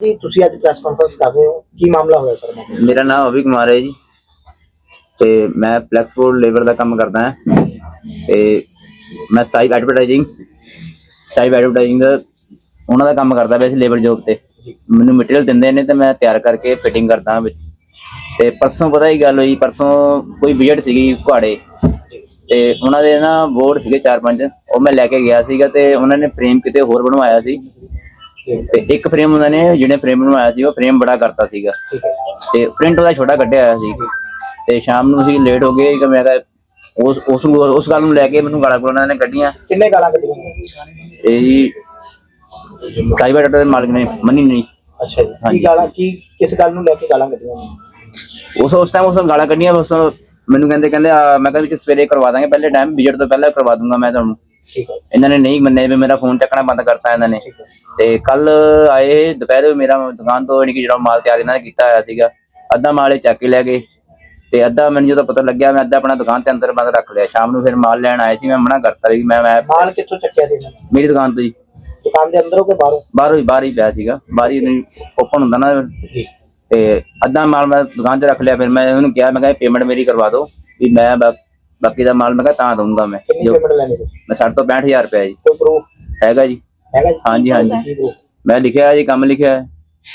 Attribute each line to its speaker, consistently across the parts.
Speaker 1: ਜੀ ਤੁਸੀਂ ਅੱਜ ਪ੍ਰੈਸ ਕਾਨਫਰੰਸ ਕਰ ਰਹੇ ਹੋ? ਕੀ ਮਾਮਲਾ ਹੋਇਆ ਸਰ?
Speaker 2: ਮੇਰਾ ਨਾਮ ਅਭੀ ਕੁਮਾਰ ਹੈ ਜੀ। ਤੇ ਮੈਂ ਫਲੈਕਸਬੋਰਡ ਲੇਬਰ ਦਾ ਕੰਮ ਕਰਦਾ ਹਾਂ। ਤੇ ਮੈਂ ਸਾਈਬ ਐਡਵਰਟਾਈਜ਼ਿੰਗ ਸਾਈਬ ਐਡਵਰਟਾਈਜ਼ਿੰਗ ਦਾ ਉਹਨਾਂ ਦਾ ਕੰਮ ਕਰਦਾ ਵੈਸੇ ਲੇਬਰ ਜੋਬ ਤੇ। ਮੈਨੂੰ ਮਟੀਰੀਅਲ ਦਿੰਦੇ ਨੇ ਤੇ ਮੈਂ ਤਿਆਰ ਕਰਕੇ ਫਿਟਿੰਗ ਕਰਦਾ ਵਿੱਚ। ਤੇ ਪਰਸੋਂ ਪਤਾ ਹੀ ਗੱਲ ਹੋਈ ਪਰਸੋਂ ਕੋਈ ਵਿਜ਼ਿਟ ਸੀਗੀ ਕੁਹਾੜੇ ਤੇ ਉਹਨਾਂ ਦੇ ਨਾ ਬੋਰਡ ਸੀਗੇ ਚਾਰ ਪੰਜ ਉਹ ਮੈਂ ਲੈ ਕੇ ਗਿਆ ਸੀਗਾ ਤੇ ਉਹਨਾਂ ਨੇ ਫਰੇਮ ਕਿਤੇ ਹੋਰ ਬਣਵਾਇਆ ਸੀ। ਤੇ ਇੱਕ ਫਰੇਮ ਉਹਨਾਂ ਨੇ ਜਿਹੜੇ ਫਰੇਮ ਬਣਵਾਇਆ ਸੀ ਉਹ ਫਰੇਮ ਬੜਾ ਕਰਤਾ ਸੀਗਾ। ਤੇ ਪ੍ਰਿੰਟ ਉਹਦਾ ਛੋਟਾ ਕੱਢਿਆ ਹੋਇਆ ਸੀ। ਤੇ ਸ਼ਾਮ ਨੂੰ ਅਸੀਂ ਲੇਟ ਹੋ ਗਏ ਕਿ ਮੈਂ ਕਿਹਾ ਉਸ ਉਸ ਨੂੰ ਉਸ ਗੱਲ ਨੂੰ ਲੈ ਕੇ ਮੈਨੂੰ ਗਾਲਾਂ ਗਲੋਨਾਂ ਨੇ ਕੱਢੀਆਂ।
Speaker 1: ਕਿੰਨੇ ਗਾਲਾਂ ਕੱਢੀਆਂ?
Speaker 2: ਇਹ ਜੀ ਸਾਈਬਰ ਡਾਟਾ ਦੇ ਮਾਲਕ ਨੇ ਮੰਨੀ ਨਹੀਂ।
Speaker 1: ਅੱਛਾ ਜੀ। ਕੀ ਗਾਲਾਂ ਕੀ ਕਿਸ ਗੱਲ ਨੂੰ ਲੈ ਕੇ ਗਾਲਾਂ ਕੱਢੀਆਂ
Speaker 2: ਉਸ ਉਸ ਟਾਈਮ ਉਸ ਨੂੰ ਗਾਲਾਂ ਕੱਢੀਆਂ ਉਸ ਮੈਨੂੰ ਕਹਿੰਦੇ ਕਹਿੰਦੇ ਮੈਂ ਕਿਹਾ ਵੀ ਸਵੇਰੇ ਕਰਵਾ ਦਾਂਗੇ ਪਹਿਲੇ ਟਾਈਮ ਵਿਜ਼ਿਟ ਤੋਂ ਪਹਿਲਾਂ ਕਰਵਾ ਦੂੰਗਾ ਮੈਂ ਤੁਹਾਨੂੰ। ਇਹਨਾਂ ਨੇ ਨਹੀਂ ਮੰਨੇ ਵੀ ਮੇਰਾ ਫੋਨ ਚੱਕਣਾ ਬੰਦ ਕਰਤਾ ਇਹਨਾਂ ਨੇ। ਤੇ ਕੱਲ ਆਏ ਦੁਪਹਿਰੇ ਮੇਰਾ ਦੁਕਾਨ ਤੋਂ ਕਿ ਜਿਹੜਾ ਮਾਲ ਤਿਆਰ ਇਹਨਾਂ ਨੇ ਕੀਤਾ ਹੋਇਆ ਸੀਗਾ ਅੱਧਾ ਮਾਲ ਇਹ ਚੱਕ ਕੇ ਲੈ ਗਏ। ਤੇ ਅੱਧਾ ਮੈਨੂੰ ਜਦੋਂ ਪਤਾ ਲੱਗਿਆ ਮੈਂ ਅੱਧਾ ਆਪਣਾ ਦੁਕਾਨ ਤੇ ਅੰਦਰ ਬੰਦ ਰੱਖ ਲਿਆ। ਸ਼ਾਮ ਨੂੰ ਫਿਰ ਮਾਲ ਲੈਣ ਆਏ ਸੀ ਮੈਂ ਮਨਾ ਕਰਤਾ ਵੀ ਮੈਂ ਮੈਂ
Speaker 1: ਮਾਲ ਕਿੱਥੋਂ ਚੱਕਿਆ ਸੀ ਇਹਨਾਂ ਨੇ?
Speaker 2: ਮੇਰੀ ਦੁਕਾਨ ਤੋਂ ਜੀ।
Speaker 1: ਦੁਕਾਨ ਦੇ ਅੰਦਰੋਂ ਕਿ ਬਾਹਰੋਂ?
Speaker 2: ਬਾਹਰੋਂ ਹੀ ਬਾਹਰ ਹੀ ਪਿਆ ਸੀਗਾ। ਬਾਹਰ ਹੀ ਓਪਨ ਹੁੰਦਾ ਨਾ। ਤੇ ਅੱਧਾ ਮਾਲ ਮੈਂ ਦੁਕਾਨ ਤੇ ਰੱਖ ਲਿਆ ਫਿਰ ਮੈਂ ਉਹਨੂੰ ਕਿਹਾ ਮੈਂ ਕਿਹਾ ਪੇਮੈਂਟ ਮੇਰੀ ਕਰਵਾ ਦਿਓ। ਵੀ ਮੈਂ ਬਾਕੀ ਦਾ ਮਾਲ ਮੈਂ ਕਿਹਾ ਤਾਂ ਦਊਂਗਾ ਮੈਂ।
Speaker 1: ਕਿੰਨੀ
Speaker 2: ਜੋ
Speaker 1: ਪੇਮੈਂਟ ਲੈਣੀ ਤੁਸੀਂ?
Speaker 2: ਮੈਂ 60 ਤੋਂ 65000 ਰੁਪਏ ਜੀ।
Speaker 1: ਕੋਈ ਪ੍ਰੂਫ
Speaker 2: ਹੈਗਾ ਜੀ।
Speaker 1: ਹੈਗਾ ਜੀ?
Speaker 2: ਹਾਂਜੀ ਹਾਂਜੀ।
Speaker 1: ਕੀ proof?
Speaker 2: ਮੈਂ ਲਿਖਿਆ ਹੈ ਜੀ ਕੰਮ ਲਿਖਿਆ ਹੈ।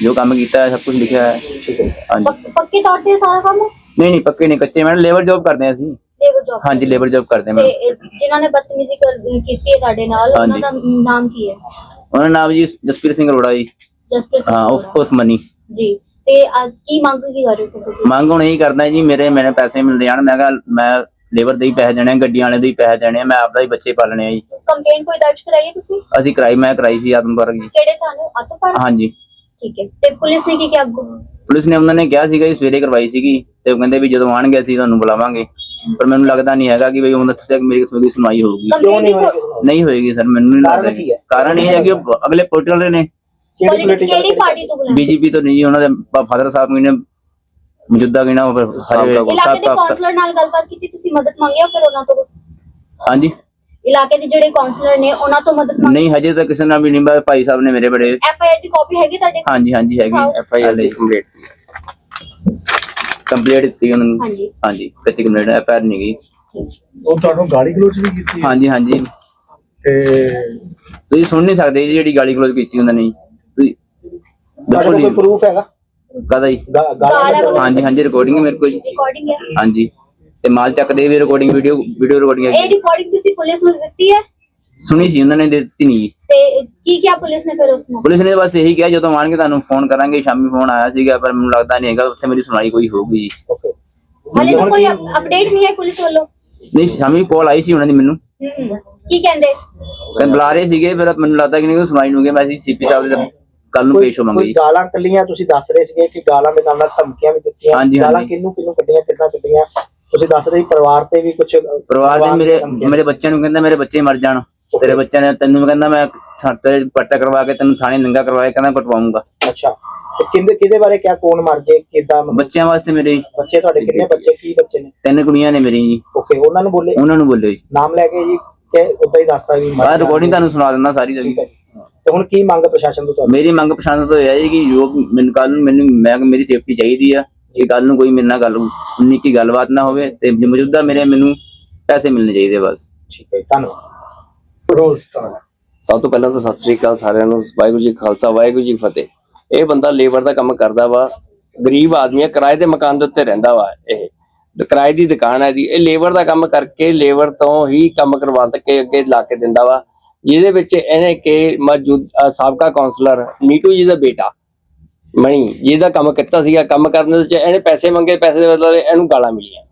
Speaker 2: ਜੋ ਕੰਮ ਕੀਤਾ ਹੈ ਸਭ ਕੁਝ ਲਿਖਿਆ ਹੈ।
Speaker 1: ਠੀਕ ਹੈ
Speaker 2: ਹਾਂਜੀ।
Speaker 3: ਪੱਕ- ਪੱਕੇ ਤੌਰ ਤੇ ਸਾਰਾ ਕੰਮ?
Speaker 2: ਨਹੀਂ ਨਹੀਂ ਪੱਕੇ ਨਹੀਂ ਕੱਚੇ। ਮੈਂ ਲੇਬਰ ਜੌਬ ਕਰਦੇ ਹਾਂ ਅਸੀਂ।
Speaker 3: ਲੇਬਰ ਜੌਬ
Speaker 2: ਹਾਂਜੀ ਲੇਬਰ ਜੌਬ ਕਰਦੇ ਹਾਂ
Speaker 3: ਤੇ
Speaker 2: ਮੈਂ।
Speaker 3: ਇਹ ਜਿਨ੍ਹਾਂ ਨੇ ਬਦਤਮੀਜ਼ੀ ਕਰ ਕੀਤੀ ਹੈ ਤੁਹਾਡੇ ਨਾਲ ਉਹਨਾਂ
Speaker 2: ਹਾਂਜੀ।
Speaker 3: ਦਾ ਨਾਮ ਕੀ ਹੈ?
Speaker 2: ਉਹਨਾਂ ਦਾ ਨਾਮ ਜੀ ਜਸਪੀਰ ਸਿੰਘ ਅਰੋੜਾ ਜੀ।
Speaker 3: ਜਸਪ੍ਰੀਤ
Speaker 2: ਹਾਂ
Speaker 3: ਸਿੰਘ
Speaker 2: ਉਸ
Speaker 3: ਅਰੋੜਾ।
Speaker 2: ਉਸ ਮਨੀ।
Speaker 3: ਜੀ। ਤੇ ਅੱਜ ਕੀ ਮੰਗ ਕੀ ਕਰ ਰਹੇ ਹੋ ਤੁਸੀਂ?
Speaker 2: ਮੰਗ ਹੁਣ ਇਹੀ ਕਰਦਾ ਜੀ ਮੇਰੇ ਮੈਨੂੰ ਪੈਸੇ ਮਿਲਦੇ ਜਾਣ। ਮੈਂ ਕਿਹਾ ਮੈਂ ਲੇਬਰ ਦੇ ਹੀ ਪੈਸੇ ਦੇਣੇ ਆ ਗੱਡੀਆਂ ਵਾਲੇ ਦੇ ਹੀ ਪੈਸੇ ਦੇਣੇ ਆ ਮੈਂ ਆਪਦਾ ਹੀ ਬੱਚੇ ਪਾਲਣੇ ਆ ਜੀ।
Speaker 3: ਕੰਪਲੇਂਟ ਕੋਈ ਦਰਜ ਕਰਾਈ ਹੈ ਤੁਸੀਂ?
Speaker 2: ਅਸੀਂ ਕਰਾਈ ਮੈਂ ਕਰਾਈ ਸੀ ਆਤਮਪਰਕ ਜੀ।
Speaker 3: ਕਿਹੜੇ ਥਾਣੇ? ਆਤੋਪਾਰ
Speaker 2: ਹਾਂਜੀ।
Speaker 3: ਠੀਕ ਹੈ। ਤੇ ਪੁਲਿਸ ਨੇ ਕੀ ਕਿਹਾ ਅੱਗੋਂ?
Speaker 2: ਪੁਲਿਸ ਨੇ ਉਹਨਾਂ ਨੇ ਕਿਹਾ ਸੀਗਾ ਜੀ ਸਵੇਰੇ ਕਰਵਾਈ ਸੀਗੀ ਤੇ ਉਹ ਕਹਿੰਦੇ ਵੀ ਜਦੋਂ ਆਣਗੇ ਅਸੀਂ ਤੁਹਾਨੂੰ ਬੁਲਾਵਾਂਗੇ। ਪਰ ਮੈਨੂੰ ਲੱਗਦਾ ਨਹੀਂ ਹੈਗਾ ਕਿ ਬਈ ਉਹਨਾਂ ਤੱਕ ਮੇਰੀ ਕੋਈ ਸੁਣਵਾਈ ਹੋਊਗੀ।
Speaker 1: ਕਿਉਂ ਨਹੀਂ
Speaker 3: ਕੰਪਲੇਂਟ
Speaker 1: ਹੋਇਆ
Speaker 2: ਨਹੀਂ ਹੋਏਗੀ ਸਰ ਮੈਨੂੰ ਨਹੀਂ
Speaker 1: ਕਾਰਨ
Speaker 2: ਲੱਗਦਾ
Speaker 1: ਕੀ
Speaker 2: ਜੀ।
Speaker 1: ਹੈ?
Speaker 2: ਕਾਰਨ ਇਹ ਹੈ ਕਿ ਉਹ ਅਗਲੇ ਪੋਲੀਟੀਕਲ ਨੇ।
Speaker 1: ਕਿਹੜੀ
Speaker 3: ਪਾਰਟੀ ਤੋਂ ਬੁਲਾਇਆ?
Speaker 2: ਬੀਜੇਪੀ ਤੋਂ ਨਹੀਂ ਜੀ ਉਹਨਾਂ ਦੇ ਫਾਦਰ ਸਾਹਿਬ ਨੇ ਮੌਜੂਦਾ ਫਿਰ ਸਾਰੇ
Speaker 3: ਇਲਾਕੇ ਦੇ ਕਾਉਂਸਲਰ ਨਾਲ ਗੱਲਬਾਤ ਕੀਤੀ ਤੁਸੀਂ ਮਦਦ ਮੰਗੀ ਫਿਰ ਉਹਨਾਂ ਤੋਂ?
Speaker 2: ਹਾਂਜੀ।
Speaker 3: ਇਲਾਕੇ ਦੇ ਜਿਹੜੇ ਕਾਉਂਸਲਰ ਨੇ ਉਹਨਾਂ ਤੋਂ ਮਦਦ ਮੰਗੀ?
Speaker 2: ਨਹੀਂ ਹਜੇ ਤਾਂ ਕਿਸੇ ਨਾਲ ਵੀ ਨਹੀਂ ਭਾਈ ਸਾਹਿਬ ਨੇ ਮੇਰੇ ਬੜੇ
Speaker 3: ਐਫ ਆਈ ਆਰ ਦੀ ਕਾਪੀ ਹੈਗੀ ਤੁਹਾਡੇ ਕੋਲ?
Speaker 2: ਹਾਂਜੀ ਹਾਂਜੀ ਹੈਗੀ। ਐਫ ਆਈ ਆਰ ਦੀ ਕੰਪਲੀਟ ਕੰਪਲੀਟ ਦਿੱਤੀ ਉਹਨਾਂ ਨੂੰ।
Speaker 3: ਹਾਂਜੀ।
Speaker 2: ਹਾਂਜੀ ਕੱਚੀ ਕੰਪਲੀਟ ਐਫ ਆਈ ਆਰ ਨਹੀਂ ਗਈ
Speaker 4: ਉਹ ਤੁਹਾਨੂੰ ਗਾਲੀ ਗਲੋਚ ਵੀ ਕੀਤੀ
Speaker 2: ਹਾਂਜੀ ਹਾਂਜੀ।
Speaker 4: ਤੇ
Speaker 2: ਤੁਸੀਂ ਸੁਣ ਨਹੀਂ ਸਕਦੇ ਜੀ ਜਿਹੜੀ ਗਾਲੀ ਕਲੋਜ਼ ਕੀਤੀ ਉਹਨਾਂ ਨੇ। ਤੁਸੀਂ ਬਿਲਕੁਲ ਨਹੀਂ।
Speaker 1: ਪ੍ਰੂਫ ਹੈਗਾ?
Speaker 2: ਕਦਾ ਜੀ? ਹਾਂਜੀ ਹਾਂਜੀ ਰਿਕਾਰਡਿੰਗ ਮੇਰੇ ਕੋਲ ਜੀ।
Speaker 3: ਰਿਕਾਰਡਿੰਗ ਹੈ।
Speaker 2: ਹਾਂਜੀ। ਤੇ ਮਾਲ ਚੱਕਦੇ ਵੀ ਰਿਕਾਰਡਿੰਗ ਵੀਡੀਓ ਵੀਡੀਓ ਰਿਕਾਰਡਿੰਗ
Speaker 3: ਇਹ
Speaker 2: ਹੈਗੀ
Speaker 3: ਰਿਕਾਰਡਿੰਗ ਤੁਸੀਂ ਪੁਲਿਸ ਨੂੰ ਦਿੱਤੀ ਹੈ?
Speaker 2: ਸੁਣੀ ਸੀ ਉਹਨਾਂ ਨੇ ਦੇ ਦਿੱਤੀ ਨਹੀਂ ਜੀ।
Speaker 3: ਤੇ ਕੀ ਕਿਹਾ ਪੁਲਿਸ ਨੇ ਫਿਰ ਉਸ ਨੂੰ?
Speaker 2: ਪੁਲਿਸ ਨੇ ਬਸ ਇਹੀ ਕਿਹਾ ਜਦੋਂ ਆਣਗੇ ਤੁਹਾਨੂੰ ਫੋਨ ਕਰਾਂਗੇ ਸ਼ਾਮੀ ਫੋਨ ਆਇਆ ਸੀਗਾ ਪਰ ਮੈਨੂੰ ਲੱਗਦਾ ਨਹੀਂ ਹੈਗਾ ਉੱਥੇ ਮੇਰੀ ਸੁਣਾਈ ਕੋਈ ਹੋਊਗੀ ਜੀ।
Speaker 1: Okay.
Speaker 3: ਹਾਲੇ ਤਾਂ ਕੋਈ ਅਪਡੇਟ ਨਹੀਂ ਹੈ ਪੁਲਿਸ ਵੱਲੋਂ।
Speaker 2: ਨਹੀਂ ਸ਼ਾਮੀ ਕਾਲ ਆਈ ਸੀ ਉਹਨਾਂ ਦੀ ਮੈਨੂੰ।
Speaker 3: ਹਮ, ਕੀ ਕਹਿੰਦੇ?
Speaker 2: ਕਹਿੰਦੇ ਬੁਲਾ ਰਹੇ ਸੀਗੇ ਫਿਰ ਮੈਨੂੰ ਲੱਗਦਾ ਕਿ ਨਹੀਂ ਕੋਈ ਸੁਣਾਈ ਨੂੰ ਗਏ ਮੈਂ ਸੀਪੀ ਸਾਹਿਬ ਦੇ ਕੱਲ ਨੂੰ ਪੇਸ਼ ਹੋਵਾਂਗੇ ਜੀ।
Speaker 1: ਗਾਲਾਂ ਕੱਲੀਆਂ ਤੁਸੀਂ ਦੱਸ ਰਹੇ ਸੀਗੇ ਕਿ ਗਾਲਾਂ ਦੇ ਨਾਲ ਨਾਲ ਧਮਕੀਆਂ ਵੀ ਦਿੱਤੀਆਂ।
Speaker 2: ਹਾਂਜੀ,
Speaker 1: ਗਾਲਾਂ
Speaker 2: ਹਾਂਜੀ।
Speaker 1: ਕਿਹਨੂੰ ਕਿਹਨੂੰ ਕੱਢੀਆਂ ਕਿੱਦਾਂ ਕੱਢੀਆਂ? ਤੁਸੀਂ ਦੱਸ ਰਹੇ ਸੀ ਪਰਿਵਾਰ ਤੇ ਵੀ ਕੁਝ
Speaker 2: ਪਰਿਵਾਰ ਦੇ ਮੇਰੇ ਮੇਰੇ ਬੱਚਿਆਂ ਨੂੰ ਕਹਿੰਦਾ ਮੇਰੇ ਬੱਚੇ ਮਰ ਜਾਣ। ਤੇਰੇ ਬੱਚਿਆਂ ਨੇ ਤੈਨੂੰ ਕਹਿੰਦਾ ਮੈਂ ਥਾ- ਤੇਰੇ ਪਰਚਾ ਕਰਵਾ ਕੇ ਤੈਨੂੰ ਥਾਣੇ ਨੰਗਾ ਕਰਵਾ ਕੇ ਕਹਿੰਦਾ ਕਟਵਾਉਂਗਾ।
Speaker 1: ਅੱਛਾ। ਤੇ ਕਿੰਦੇ ਕਿਹਦੇ ਬਾਰੇ ਕਿਆ ਕੌਣ ਮਰ ਜੇ? ਕਿੱਦਾਂ
Speaker 2: ਬੱਚਿਆਂ ਵਾਸਤੇ ਮੇਰੇ
Speaker 1: ਬੱਚੇ ਤੁਹਾਡੇ ਕਿੰਨੇ ਬੱਚੇ? ਕੀ ਬੱਚੇ ਨੇ?
Speaker 2: ਤਿੰਨ ਕੁੜੀਆਂ ਨੇ ਮੇਰੀ ਜੀ।
Speaker 1: ਓਕੇ ਉਹਨਾਂ ਨੂੰ ਬੋਲੇ?
Speaker 2: ਉਹਨਾਂ ਨੂੰ ਬੋਲਿਓ ਜੀ।
Speaker 1: ਨਾਮ ਲੈ ਕੇ ਜੀ ਕਿ ਉਦਾਂ ਹੀ ਦੱਸਤਾ ਵੀ ਮਰ ਜਾਣਗੇ।
Speaker 2: ਰਿਕਾਰਡਿੰਗ ਤੁਹਾਨੂੰ ਸੁਣਾ ਦਿੰਦਾ ਸਾਰੀ
Speaker 1: ਠੀਕ
Speaker 2: ਜਗੀ
Speaker 1: ਹੈ ਜੀ। ਤੇ ਹੁਣ ਕੀ ਮੰਗ ਪ੍ਰਸ਼ਾਸਨ ਤੋਂ ਤੁਹਾਡੀ?
Speaker 2: ਮੇਰੀ ਮੰਗ ਪਛਾਣ ਤੋਂ ਇਹ ਹੈ ਜੀ ਕਿ ਜੋ ਮੈਨੂੰ ਕੱਲ ਨੂੰ ਮੈਨੂੰ ਮੈਂ ਮੇਰੀ ਸੇਫਟੀ ਚਾਹੀਦੀ ਆ ਕਿ ਕੱਲ ਨੂੰ ਕੋਈ ਮੇਰੇ ਨਾਲ ਗੱਲ ਉਨੀ ਕੀ ਗੱਲਬਾਤ ਨਾ ਹੋਵੇ ਤੇ ਮੌਜੂਦਾ ਮੇਰੇ ਮੈਨੂੰ ਪੈਸੇ ਮਿਲਣੇ ਚਾਹੀਦੇ ਬਸ।
Speaker 1: ਠੀਕ ਹੈ ਜੀ, ਧੰਨਵਾਦ।
Speaker 4: Roll star.
Speaker 5: ਸਭ ਤੋਂ ਪਹਿਲਾਂ ਤਾਂ ਸਤਿ ਸ੍ਰੀ ਅਕਾਲ ਸਾਰਿਆਂ ਨੂੰ ਵਾਹਿਗੁਰੂ ਜੀ ਕਾ ਖਾਲਸਾ ਵਾਹਿਗੁਰੂ ਜੀ ਕੀ ਫਤਿਹ। ਇਹ ਬੰਦਾ ਲੇਬਰ ਦਾ ਕੰਮ ਕਰਦਾ ਵਾ ਗਰੀਬ ਆਦਮੀ ਹੈ ਕਿਰਾਏ ਦੇ ਮਕਾਨ ਦੇ ਉੱਤੇ ਰਹਿੰਦਾ ਵਾ ਇਹ। ਤੇ ਕਿਰਾਏ ਦੀ ਦੁਕਾਨ ਹੈ ਦੀ ਇਹ ਲੇਬਰ ਦਾ ਕੰਮ ਕਰਕੇ ਲੇਬਰ ਤੋਂ ਹੀ ਕੰਮ ਕਰਵਾ ਕੇ ਅੱਗੇ ਲਾ ਕੇ ਦਿੰਦਾ ਵਾ। ਜਿਹਦੇ ਵਿੱਚ ਇਹਨੇ ਕਿ ਮੌਜੂਦ ਸਾਬਕਾ ਕਾਉਂਸਲਰ ਨੀਟੂ ਜੀ ਦਾ ਬੇਟਾ ਮਣੀ ਜਿਹਦਾ ਕੰਮ ਕੀਤਾ ਸੀਗਾ। ਕੰਮ ਕਰਨ ਦੇ ਵਿੱਚ ਇਹਨੇ ਪੈਸੇ ਮੰਗੇ, ਪੈਸੇ ਦੇ ਬਦਲੇ ਇਹਨੂੰ ਗਾਲਾਂ ਮਿਲੀਆਂ।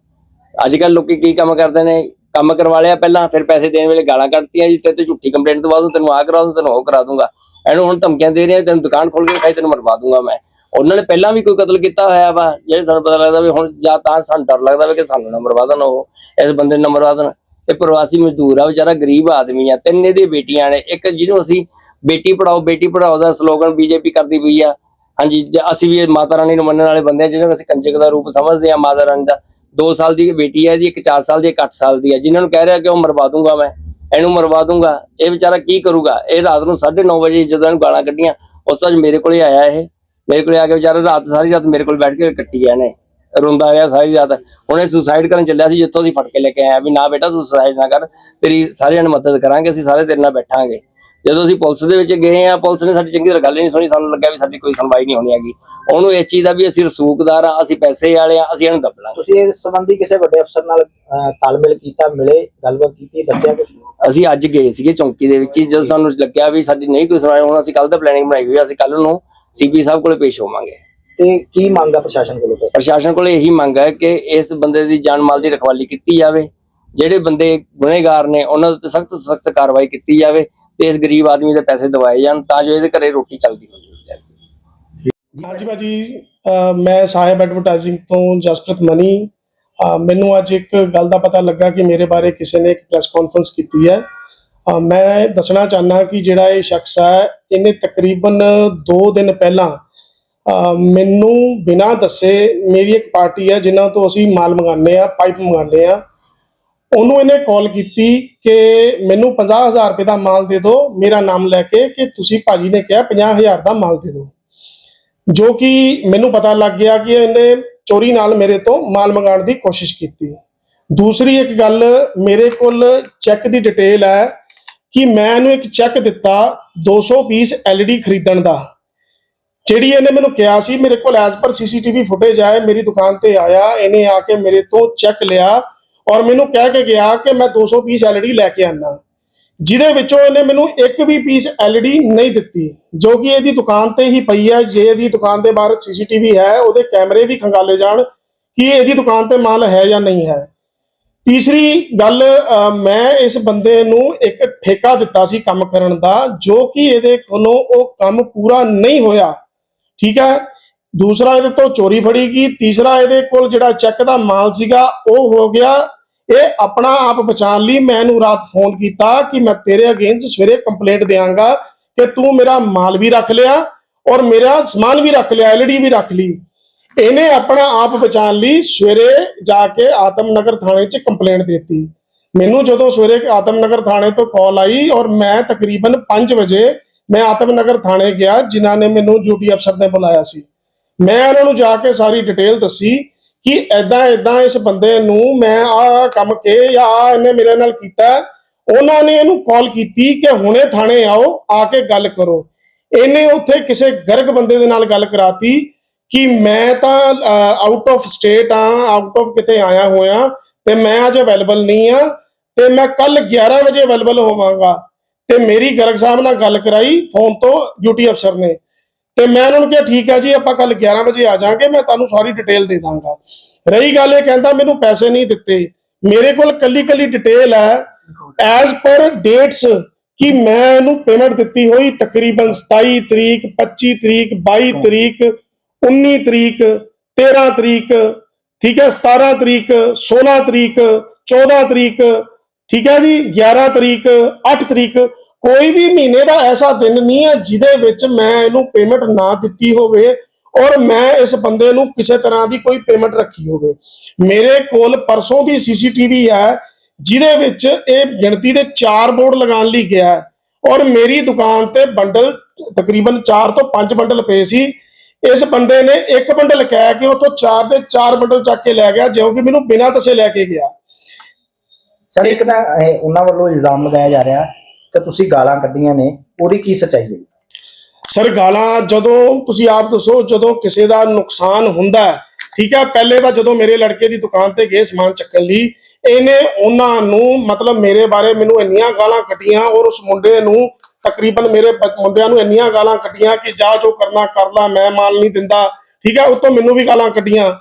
Speaker 5: ਅੱਜ ਕੱਲ ਲੋਕੀ ਕੀ ਕੰਮ ਕਰਦੇ ਨੇ? ਕੰਮ ਕਰਵਾ ਲਿਆ ਪਹਿਲਾਂ, ਫਿਰ ਪੈਸੇ ਦੇਣ ਵੇਲੇ ਗਾਲਾਂ ਕੱਢਤੀਆਂ ਜੀ, ਤੇ ਤੇ ਝੂਠੀ ਕੰਪਲੇਂਟ ਤੋਂ ਬਾਅਦ ਤੈਨੂੰ ਆ ਕਰਾ ਦੂੰ, ਤੈਨੂੰ ਉਹ ਕਰਾ ਦੂੰਗਾ। ਇਹਨੂੰ ਹੁਣ ਧਮਕੀਆਂ ਦੇ ਰਹੇ, ਤੈਨੂੰ ਦੁਕਾਨ ਖੋਲ ਕੇ ਖਾਈ ਤੈਨੂੰ ਮਰਵਾ ਦੂੰਗਾ ਮੈਂ। ਉਹਨਾਂ ਨੇ ਪਹਿਲਾਂ ਵੀ ਕੋਈ ਕਤਲ ਕੀਤਾ ਹੋਇਆ ਵਾ, ਜਿਹੜੇ ਸਾਨੂੰ ਪਤਾ ਲੱਗਦਾ ਵੀ ਹੁਣ ਜਾਂ ਤਾਂ ਸਾਨੂੰ ਡਰ ਲੱਗਦਾ ਵੀ ਕਿ ਸਾਨੂੰ ਨਾ ਮਰਵਾ ਦੇਣ ਉਹ, ਇਸ ਬੰਦੇ ਨੂੰ ਨਾ ਮਰਵਾ ਦੇਣ। ਇਹ ਪ੍ਰਵਾਸੀ ਮਜ਼ਦੂਰ ਆ, ਵਿਚਾਰਾ ਗਰੀਬ ਆਦਮੀ ਆ। ਤਿੰਨ ਇਹਦੀ ਬੇਟੀਆਂ ਨੇ, ਇੱਕ ਜਿਹਨੂੰ ਅਸੀਂ ਬੇਟੀ ਪੜਾਓ ਬੇਟੀ ਪੜਾਓ ਦਾ ਸਲੋਗਨ ਬੀਜੇਪੀ ਕਰਦੀ ਪਈ ਆ। ਹਾਂਜੀ ਅਸੀਂ ਵੀ ਇਹ ਮਾਤਾ ਰਾਣੀ ਨੂੰ ਮੰਨਣ ਵਾਲੇ ਬੰਦੇ ਆ ਨੂੰ ਅਸੀਂ ਕੰਜਕ ਦਾ ਰੂਪ ਸਮਝਦੇ ਆ, ਮਾਤਾ ਰਾਣੀ ਦਾ। 2 ਸਾਲ ਦੀ ਬੇਟੀ ਹੈ ਜੀ ਇੱਕ 4 ਸਾਲ ਦੀ, ਇੱਕ 8 ਸਾਲ ਦੀ ਹੈ ਜਿਨ੍ਹਾਂ ਨੂੰ ਕਹਿ ਰਿਹਾ ਕਿ ਉਹ ਮਰਵਾ ਦੂੰਗਾ ਮੈਂ, ਇਹਨੂੰ ਮਰਵਾ ਦੂੰਗਾ। ਇਹ ਵਿਚਾਰਾ ਕੀ ਕਰੂਗਾ? ਇਹ ਰਾਤ ਨੂੰ 9:30 ਵਜੇ ਜਦੋਂ ਇਹਨੂੰ ਗਾਲਾਂ ਕੱਢੀਆਂ, ਉਸ ਵਕਤ ਮੇਰੇ ਕੋਲੇ ਆਇਆ ਇਹ। ਮੇਰੇ ਕੋਲ ਆ ਕੇ ਵਿਚਾਰਾ ਰਾਤ, ਸਾਰੀ ਰਾਤ ਮੇਰੇ ਕੋਲ ਬੈਠ ਕੇ ਕੱਟੀ ਗਿਆ ਇਹਨੇ। ਰੋਂਦਾ ਰਿਹਾ ਸਾਰੀ ਰਾਤ। ਉਹਨੇ ਸੁਸਾਈਡ ਕਰਨ ਚੱਲਿਆ ਸੀ ਜਿੱਥੋਂ ਅਸੀਂ ਫੜ ਕੇ ਲੈ ਕੇ ਆਏ ਆ ਵੀ ਨਾ ਬੇਟਾ ਤੂੰ ਸੁਸਾਈਡ ਨਾ ਕਰ ਤੇਰੀ ਸਾਰਿਆਂ ਨੇ ਮਦਦ ਕਰਾਂਗੇ ਅਸੀਂ ਸਾਰੇ ਤੇਰੇ ਨਾਲ ਬੈਠਾਂਗੇ। ਜਦੋਂ ਅਸੀਂ ਪੁਲਿਸ ਦੇ ਵਿੱਚ ਗਏ ਆ ਪੁਲਿਸ ਨੇ ਸਾਡੀ ਚੰਗੀ ਤਰ੍ਹਾਂ ਗੱਲ ਨਹੀਂ ਸੁਣੀ ਸਾਨੂੰ ਲੱਗਿਆ ਵੀ ਸਾਡੀ ਕੋਈ ਸੁਣਵਾਈ ਨਹੀਂ ਹੋਣੀ ਹੈਗੀ। ਉਹਨੂੰ ਇਸ ਚੀਜ਼ ਦਾ ਵੀ ਅਸੀਂ ਰਸੂਖਦਾਰ ਆ ਅਸੀਂ ਪੈਸੇ ਵਾਲੇ ਆ ਅਸੀਂ ਇਹਨੂੰ ਦੱਬ ਲਾਂਗੇ
Speaker 1: ਤੁਸੀਂ ਇਸ ਸੰਬੰਧੀ ਕਿਸੇ ਵੱਡੇ ਅਫਸਰ ਨਾਲ ਤਾਲਮੇਲ ਕੀਤਾ ਮਿਲੇ ਗੱਲਬਾਤ ਕੀਤੀ ਦੱਸਿਆ ਕੁਝ
Speaker 5: ਅਸੀਂ ਅੱਜ ਗਏ ਸੀਗੇ ਚੌਂਕੀ ਦੇ ਵਿੱਚ ਜਦੋਂ ਸਾਨੂੰ ਲੱਗਿਆ ਵੀ ਸਾਡੀ ਨਹੀਂ ਕੋਈ ਸੁਣਵਾਈ ਹੁਣ ਅਸੀਂ ਕੱਲ ਦਾ ਪਲੈਨਿੰਗ ਬਣਾਈ ਹੋਈ ਅਸੀਂ ਕੱਲ ਨੂੰ ਸੀਪੀ ਸਾਹਿਬ ਕੋਲੇ ਪੇਸ਼ ਹੋਵਾਂਗੇ।
Speaker 1: ਤੇ ਕੀ ਮੰਗ ਆ ਪ੍ਰਸ਼ਾਸਨ ਕੋਲੋਂ ਫਿਰ?
Speaker 5: ਪ੍ਰਸ਼ਾਸਨ ਕੋਲ ਇਹੀ ਮੰਗ ਹੈ ਕਿ ਇਸ ਬੰਦੇ ਦੀ ਜਾਨ ਮਾਲ ਦੀ ਰਖਵਾਲੀ ਕੀਤੀ ਜਾਵੇ। ਜਿਹੜੇ ਬੰਦੇ ਗੁਨੇਗਾਰ ਨੇ ਉਹਨਾਂ ਉੱਤੇ ਸਖਤ ਸਖਤ ਕਾਰਵਾਈ ਕੀਤੀ ਜਾਵੇ ਤੇ ਇਸ ਗਰੀਬ ਆਦਮੀ ਦੇ ਪੈਸੇ ਦਵਾਏ ਜਾਣ ਤਾਂ ਜੋ ਇਹਦੇ ਘਰੇ ਰੋਟੀ ਚੱਲਦੀ ਹੋ ਜਾਵੇ
Speaker 6: ਹਾਂਜੀ ਭਾਜੀ ਮੈਂ ਸਾਹਿਬ ਐਡਵਰਟਾਈਜ਼ਿੰਗ ਤੋਂ ਜਸਪ੍ਰੀਤ ਮਨੀ। ਮੈਨੂੰ ਅੱਜ ਇੱਕ ਗੱਲ ਦਾ ਪਤਾ ਲੱਗਾ ਕਿ ਮੇਰੇ ਬਾਰੇ ਕਿਸੇ ਨੇ ਇੱਕ ਪ੍ਰੈਸ ਕਾਨਫਰੰਸ ਕੀਤੀ ਹੈ। ਮੈਂ ਦੱਸਣਾ ਚਾਹਨਾ ਕਿ ਜਿਹੜਾ ਇਹ ਸ਼ਖਸ ਹੈ ਇਹਨੇ ਤਕਰੀਬਨ 2 ਦਿਨ ਪਹਿਲਾਂ ਮੈਨੂੰ ਬਿਨਾਂ ਦੱਸੇ ਮੇਰੀ ਇੱਕ ਪਾਰਟੀ ਹੈ ਜਿਨ੍ਹਾਂ ਤੋਂ ਅਸੀਂ ਮਾਲ ਮੰਗਾਉਂਦੇ ਆ ਪਾਈਪ ਮੰਗਾਉਂਦੇ ਆ ਉਹਨੂੰ ਇਹਨੇ ਕਾਲ ਕੀਤੀ ਕਿ ਮੈਨੂੰ 50000 ਰੁਪਏ ਦਾ ਮਾਲ ਦੇ ਦਿਓ, ਮੇਰਾ ਨਾਮ ਲੈ ਕੇ ਕਿ ਤੁਸੀਂ ਭਾਜੀ ਨੇ ਕਿਹਾ 50000 ਦਾ ਮਾਲ ਦੇ ਦਿਓ। ਜੋ ਕਿ ਮੈਨੂੰ ਪਤਾ ਲੱਗ ਗਿਆ ਕਿ ਇਹਨੇ ਚੋਰੀ ਨਾਲ ਮੇਰੇ ਤੋਂ ਮਾਲ ਮੰਗਾਉਣ ਦੀ ਕੋਸ਼ਿਸ਼ ਕੀਤੀ। ਦੂਸਰੀ ਇੱਕ ਗੱਲ, ਮੇਰੇ ਕੋਲ ਚੈੱਕ ਦੀ ਡਿਟੇਲ ਹੈ ਕਿ ਮੈਂ ਇਹਨੂੰ ਇੱਕ ਚੈੱਕ ਦਿੱਤਾ 200 ਪੀਸ LED ਖਰੀਦਣ ਦਾ। ਜਿਹੜੀ ਇਹਨੇ ਮੈਨੂੰ ਕਿਹਾ ਸੀ, ਮੇਰੇ ਕੋਲ ਐਜ਼ ਪਰ ਸੀਸੀਟੀਵੀ ਫੁਟੇਜ ਆਇਆ ਮੇਰੀ ਦੁਕਾਨ ਤੇ ਆਇਆ, ਇਹਨੇ ਆ ਕੇ ਮੇਰੇ ਤੋਂ ਚੈੱਕ ਲਿਆ ਔਰ ਮੈਨੂੰ ਕਹਿ ਕੇ ਗਿਆ ਕਿ ਮੈਂ 200 ਪੀਸ LED ਲੈ ਕੇ ਆਨਾ। ਜਿਹਦੇ ਵਿੱਚੋਂ ਇਹਨੇ ਮੈਨੂੰ ਇੱਕ ਵੀ ਪੀਸ LED ਨਹੀਂ ਦਿੱਤੀ, ਜੋ ਕਿ ਇਹਦੀ ਦੁਕਾਨ ਤੇ ਹੀ ਪਈ ਹੈ। ਜੇ ਇਹਦੀ ਦੁਕਾਨ ਦੇ ਬਾਹਰ ਸੀਸੀਟੀਵੀ ਹੈ, ਉਹਦੇ ਕੈਮਰੇ ਵੀ ਖੰਗਾਲੇ ਜਾਣ ਕਿ ਇਹਦੀ ਦੁਕਾਨ ਤੇ ਮਾਲ ਹੈ ਜਾਂ ਨਹੀਂ ਹੈ। ਤੀਸਰੀ ਗੱਲ ਮੈਂ ਇਸ ਬੰਦੇ ਨੂੰ ਇੱਕ ਠੇਕਾ ਦਿੱਤਾ ਸੀ ਕੰਮ ਕਰਨ ਦਾ, ਜੋ ਕਿ ਇਹਦੇ ਕੋਲੋਂ ਉਹ ਕੰਮ ਪੂਰਾ ਨਹੀਂ ਹੋਇਆ। ਠੀਕ ਹੈ। ਦੂਸਰਾ ਇਹਦੇ ਤੋਂ ਚੋਰੀ ਫੜੀ ਗਈ। ਤੀਸਰਾ ਇਹਦੇ ਕੋਲ ਜਿਹੜਾ ਚੈੱਕ ਦਾ ਮਾਲ ਸੀਗਾ, ਉਹ ਹੋ ਗਿਆ। ਇਹ ਆਪਣਾ ਆਪ ਬਚਾਉਣ ਲਈ ਮੈਂ ਰਾਤ ਫੋਨ ਕੀਤਾ ਕਿ ਮੈਂ ਤੇਰੇ ਅਗੇਂਸਟ ਸਵੇਰੇ ਕੰਪਲੇਂਟ ਦੇਵਾਂਗਾ ਕਿ ਤੂੰ ਮੇਰਾ ਮਾਲ ਵੀ ਰੱਖ ਲਿਆ ਔਰ ਮੇਰਾ ਸਮਾਨ ਵੀ ਰੱਖ ਲਿਆ ਐਲਡੀ ਵੀ ਰੱਖ ਲਈ। ਇਹਨੇ ਆਪਣਾ ਆਪ ਬਚਾਉਣ ਲਈ ਸਵੇਰੇ ਜਾ ਕੇ ਆਤਮਨਗਰ ਥਾਣੇ 'ਚ ਕੰਪਲੇਂਟ ਦਿੱਤੀ। ਮੈਨੂੰ ਜਦੋਂ ਸਵੇਰੇ ਆਤਮਨਗਰ ਥਾਣੇ ਤੋਂ ਕਾਲ ਆਈ ਔਰ ਮੈਂ ਤਕਰੀਬਨ 5 ਵਜੇ ਮੈਂ ਆਤਮਨਗਰ ਥਾਣੇ ਗਿਆ, ਜਿਨ੍ਹਾਂ ਨੇ ਮੈਨੂੰ ਡਿਊਟੀ ਅਫਸਰ ਨੇ ਬੁਲਾਇਆ ਸੀ। ਮੈਂ ਉਹਨਾਂ ਨੂੰ ਜਾ ਕੇ ਸਾਰੀ ਡਿਟੇਲ ਦੱਸੀ ਕਿ ਐਦਾਂ ਐਦਾਂ ਇਸ ਬੰਦੇ ਨੂੰ ਮੈਂ ਆ ਕੰਮ ਕੇ ਜਾਂ ਆ ਇਹਨੇ ਮੇਰੇ ਨਾਲ ਕੀਤਾ। ਉਹਨਾਂ ਨੇ ਇਹਨੂੰ ਕਾਲ ਕੀਤੀ ਕਿ ਹੁਣੇ ਥਾਣੇ ਆਓ, ਆ ਕੇ ਗੱਲ ਕਰੋ। ਇਹਨੇ ਉੱਥੇ ਕਿਸੇ ਗਰਗ ਬੰਦੇ ਦੇ ਨਾਲ ਗੱਲ ਕਰਾਤੀ ਕਿ ਮੈਂ ਤਾਂ ਆਊਟ ਆਫ ਸਟੇਟ ਆ ਆਊਟ ਆਫ ਕਿਤੇ ਆਇਆ ਹੋਇਆ ਤੇ ਮੈਂ ਅੱਜ ਅਵੇਲੇਬਲ ਨਹੀਂ ਆ ਤੇ ਮੈਂ ਕੱਲ 11 ਵਜੇ ਅਵੇਲੇਬਲ ਹੋਵਾਂਗਾ। ਤੇ ਮੇਰੀ ਗਰਗ ਸਾਹਿਬ ਨਾਲ ਗੱਲ ਕਰਾਈ ਫੋਨ ਤੋਂ ਡਿਊਟੀ ਅਫਸਰ ਨੇ। ਤੇ ਮੈਂ ਉਹਨਾਂ ਨੂੰ ਕਿਹਾ, ਠੀਕ ਹੈ ਜੀ, ਆਪਾਂ ਕੱਲ 11 ਵਜੇ ਆ ਜਾਾਂਗੇ, ਮੈਂ ਤੁਹਾਨੂੰ ਸਾਰੀ ਡਿਟੇਲ ਦੇ ਦਾਂਗਾ। ਰਹੀ ਗੱਲ ਇਹ ਕਹਿੰਦਾ, ਮੈਨੂੰ ਪੈਸੇ ਨਹੀਂ ਦਿੱਤੇ। ਮੇਰੇ ਕੋਲ ਕੱਲੀ ਕੱਲੀ ਡਿਟੇਲ ਹੈ। ਐਜ਼ ਪਰ ਡੇਟਸ ਕਿ ਮੈਂ ਇਹਨੂੰ ਪੇਮੈਂਟ ਦਿੱਤੀ ਹੋਈ ਤਕਰੀਬਨ 27 ਤਰੀਕ 25 ਤਰੀਕ 22 ਤਰੀਕ 19 ਤਰੀਕ 13 ਤਰੀਕ, ਠੀਕ ਹੈ 17 ਤਰੀਕ 16 ਤਰੀਕ 14 ਤਰੀਕ, ਠੀਕ ਹੈ ਜੀ 11 ਤਰੀਕ 8 ਤਰੀਕ ਕੋਈ ਵੀ ਮਹੀਨੇ ਦਾ ਐਸਾ ਦਿਨ ਨਹੀਂ ਹੈ ਜਿਹਦੇ ਵਿੱਚ ਮੈਂ ਇਹਨੂੰ ਪੇਮੈਂਟ ਨਾ ਦਿੱਤੀ ਹੋਵੇ ਔਰ ਮੈਂ ਇਸ ਬੰਦੇ ਨੂੰ ਕਿਸੇ ਤਰ੍ਹਾਂ ਦੀ ਕੋਈ ਪੇਮੈਂਟ ਰੱਖੀ ਹੋਵੇ। ਮੇਰੇ ਕੋਲ ਪਰਸੋਂ ਦੀ ਸੀਸੀਟੀਵੀ ਹੈ, ਜਿਹਦੇ ਵਿੱਚ ਇਹ ਗਿਣਤੀ ਦੇ 4 ਬੋਰਡ ਲਗਾਉਣ ਲਈ ਗਿਆ ਔਰ ਮੇਰੀ ਦੁਕਾਨ ਤੇ ਬੰਡਲ ਤਕਰੀਬਨ 4 ਤੋਂ 5 ਬੰਡਲ ਪਏ ਸੀ। ਇਸ ਬੰਦੇ ਨੇ ਇੱਕ ਬੰਡਲ ਕਹਿ ਕੇ ਉਤੋਂ 4 ਦੇ 4 ਬੰਡਲ ਚੱਕ ਕੇ ਲੈ ਗਿਆ, ਜੋ ਕਿ ਮੈਨੂੰ ਬਿਨਾਂ ਦੱਸੇ ਲੈ ਕੇ ਗਿਆ।
Speaker 1: ਸਰ, ਇੱਕ ਤਾਂ ਇਹ ਉਹਨਾਂ ਵੱਲੋਂ ਇਲਜ਼ਾਮ ਲਗਾਇਆ ਜਾ ਰਿਹਾ ਕਿ ਤੁਸੀਂ ਗਾਲਾਂ ਕੱਢੀਆਂ ਨੇ, ਉਹਦੀ ਕੀ ਸੱਚਾਈ ਹੈ
Speaker 6: ਸਰ, ਗਾਲਾਂ ਜਦੋਂ ਤੁਸੀਂ ਆਪ ਦੱਸੋ, ਜਦੋਂ ਕਿਸੇ ਦਾ ਨੁਕਸਾਨ ਹੁੰਦਾ ਠੀਕ ਹੈ, ਪਹਿਲੇ ਤਾਂ ਜਦੋਂ ਮੇਰੇ ਲੜਕੇ ਦੀ ਦੁਕਾਨ ਤੇ ਗਏ ਸਮਾਨ ਚੱਕਣ ਲਈ, ਇਹਨੇ ਉਹਨਾਂ ਨੂੰ, ਮਤਲਬ ਮੇਰੇ ਬਾਰੇ ਮੈਨੂੰ ਇੰਨੀਆਂ ਗਾਲਾਂ ਕੱਢੀਆਂ ਔਰ ਉਸ ਮੁੰਡੇ ਨੂੰ ਤਕਰੀਬਨ ਮੇਰੇ ਮੁੰਡਿਆਂ ਨੂੰ ਇੰਨੀਆਂ ਗਾਲਾਂ ਕੱਢੀਆਂ ਕਿ ਜਾ ਜੋ ਕਰਨਾ ਕਰ ਲਾ, ਮੈਂ ਮਾਲ ਨਹੀਂ ਦਿੰਦਾ, ਠੀਕ ਹੈ, ਉਤੋਂ ਮੈਨੂੰ ਵੀ ਗਾਲਾਂ ਕੱਢੀਆਂ।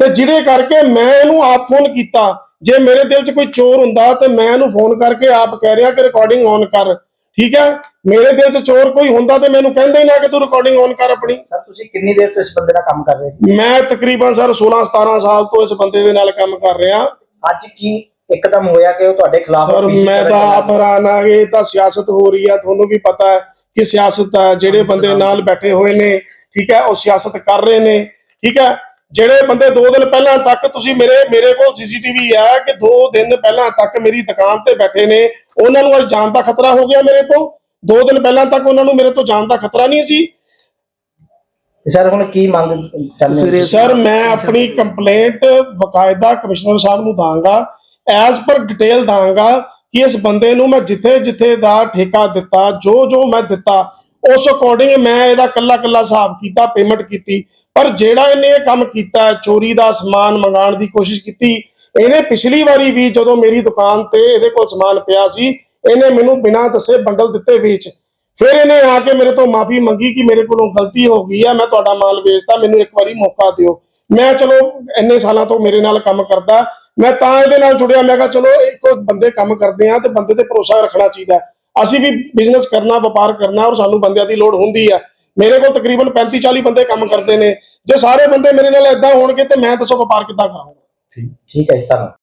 Speaker 6: ਤੇ ਜਿਹਦੇ ਕਰਕੇ ਮੈਂ ਇਹਨੂੰ ਆਪ ਫੋਨ ਕੀਤਾ ਜੇ ਮੇਰੇ ਦਿਲ 'ਚ ਕੋਈ ਚੋਰ ਹੁੰਦਾ ਤੇ ਮੈਂ ਇਹਨੂੰ ਫੋਨ ਕਰਕੇ ਆਪ ਕਹਿ ਰਿਹਾ ਕਿ ਰਿਕਾਰਡਿੰਗ ਔਨ ਕਰ। ਠੀਕ ਹੈ? ਮੇਰੇ ਦਿਲ 'ਚ ਚੋਰ ਕੋਈ ਹੁੰਦਾ ਤੇ ਮੈਨੂੰ ਕਹਿੰਦੇ ਹੀ ਨਾ ਕਿ ਤੂੰ ਰਿਕਾਰਡਿੰਗ ਔਨ ਕਰ ਆਪਣੀ।
Speaker 1: ਸਰ ਤੁਸੀਂ ਕਿੰਨੀ ਦੇਰ ਤੋਂ ਇਸ ਬੰਦੇ ਨਾਲ ਕੰਮ ਕਰ ਰਹੇ ਸੀ?
Speaker 6: ਮੈਂ ਤਕਰੀਬਨ ਸਰ 16 17 ਸਾਲ ਤੋਂ ਇਸ ਬੰਦੇ ਦੇ ਨਾਲ ਕੰਮ ਕਰ ਰਿਹਾ।
Speaker 1: ਅੱਜ ਕੀ ਇੱਕਦਮ ਹੋਇਆ ਕਿ ਉਹ ਤੁਹਾਡੇ ਖਿਲਾਫ
Speaker 6: ਸਰ ਮੈਂ ਤਾਂ? ਆਪ ਹੈਰਾਨ ਆ ਗਏ ਤਾਂ ਸਿਆਸਤ ਹੋ ਰਹੀ ਹੈ। ਤੁਹਾਨੂੰ ਵੀ ਪਤਾ ਹੈ ਕਿ ਸਿਆਸਤ ਜਿਹੜੇ ਬੰਦੇ ਨਾਲ ਬੈਠੇ ਹੋਏ ਨੇ ਠੀਕ ਹੈ ਉਹ ਸਿਆਸਤ ਕਰ ਰਹੇ ਨੇ ਠੀਕ ਹੈ? ਜਿਹੜੇ ਬੰਦੇ 2 ਦਿਨ ਪਹਿਲਾਂ ਤੱਕ ਤੁਸੀਂ ਮੇਰੇ ਮੇਰੇ ਕੋਲ ਸੀਸੀਟੀਵੀ ਹੈ ਕਿ 2 ਦਿਨ ਪਹਿਲਾਂ ਤੱਕ ਮੇਰੀ ਦੁਕਾਨ ਤੇ ਬੈਠੇ ਨੇ ਉਹਨਾਂ ਨੂੰ ਅੱਜ ਜਾਨ ਦਾ ਖਤਰਾ ਹੋ ਗਿਆ ਮੇਰੇ ਤੋਂ? 2 ਦਿਨ ਪਹਿਲਾਂ ਤੱਕ ਉਹਨਾਂ ਨੂੰ ਮੇਰੇ ਤੋਂ ਜਾਨ ਦਾ ਖਤਰਾ ਨਹੀਂ ਸੀ?
Speaker 1: ਸਰ ਹੁਣ ਕੀ ਮੰਗ ਹੋ?
Speaker 6: ਸਰ ਮੈਂ ਆਪਣੀ ਕੰਪਲੇਂਟ ਵਕਾਇਦਾ ਕਮਿਸ਼ਨਰ ਸਾਹਿਬ ਨੂੰ ਦਾਂਗਾ ਐਜ਼ ਪਰ ਡਿਟੇਲ ਦਾਂਗਾ ਕਿ ਇਸ ਬੰਦੇ ਨੂੰ ਮੈਂ ਜਿੱਥੇ ਜਿੱਥੇ ਦਾ ਠੇਕਾ ਦਿੱਤਾ ਜੋ ਜੋ ਮੈਂ ਦਿੱਤਾ ਉਸ ਅਕੋਰਡਿੰਗ ਮੈਂ ਇਹਦਾ ਕੱਲਾ ਕੱਲਾ ਹਿਸਾਬ ਕੀਤਾ ਪੇਮੈਂਟ ਕੀਤੀ। ਪਰ ਜਿਹੜਾ ਇਹਨੇ ਇਹ ਕੰਮ ਕੀਤਾ, ਚੋਰੀ ਦਾ ਸਮਾਨ ਮੰਗਾਉਣ ਦੀ ਕੋਸ਼ਿਸ਼ ਕੀਤੀ, ਇਹਨੇ ਪਿਛਲੀ ਵਾਰੀ ਵੀ ਜਦੋਂ ਮੇਰੀ ਦੁਕਾਨ ਤੇ ਇਹਦੇ ਕੋਲ ਸਮਾਨ ਪਿਆ ਸੀ, ਇਹਨੇ ਮੈਨੂੰ ਬਿਨਾਂ ਦੱਸੇ ਬੰਡਲ ਦਿੱਤੇ ਵੇਚ। ਫਿਰ ਇਹਨੇ ਆ ਕੇ ਮੇਰੇ ਤੋਂ ਮਾਫੀ ਮੰਗੀ ਕਿ ਮੇਰੇ ਕੋਲੋਂ ਗਲਤੀ ਹੋ ਗਈ ਆ, ਮੈਂ ਤੁਹਾਡਾ ਮਾਲ ਵੇਚਦਾ, ਮੈਨੂੰ ਇੱਕ ਵਾਰੀ ਮੌਕਾ ਦਿਓ। ਮੈਂ ਚਲੋ ਇੰਨੇ ਸਾਲਾਂ ਤੋਂ ਮੇਰੇ ਨਾਲ ਕੰਮ ਕਰਦਾ, ਮੈਂ ਤਾਂ ਇਹਦੇ ਨਾਲ ਜੁੜਿਆ, ਮੈਂ ਕਿਹਾ ਚਲੋ ਇੱਕ ਬੰਦੇ ਕੰਮ ਕਰਦੇ ਆ ਤੇ ਬੰਦੇ ਤੇ ਭਰੋਸਾ ਰੱਖਣਾ ਚਾਹੀਦਾ। ਅਸੀਂ ਵੀ ਬਿਜ਼ਨਸ ਕਰਨਾ, ਵਪਾਰ ਕਰਨਾ ਔਰ ਸਾਨੂੰ ਬੰਦਿਆਂ ਦੀ ਲੋੜ ਹੁੰਦੀ ਆ। ਮੇਰੇ ਕੋਲ ਤਕਰੀਬਨ 35 40 ਬੰਦੇ ਕੰਮ ਕਰਦੇ ਨੇ। ਜੇ ਸਾਰੇ ਬੰਦੇ ਮੇਰੇ ਨਾਲ ਇਦਾਂ ਹੋਣਗੇ ਤੇ ਮੈਂ ਦੱਸੋ ਵਪਾਰ ਕਿੱਦਾਂ ਕਰਾਂਗਾ।
Speaker 1: ਠੀਕ ਹੈ ਜੀ, ਧੰਨਵਾਦ।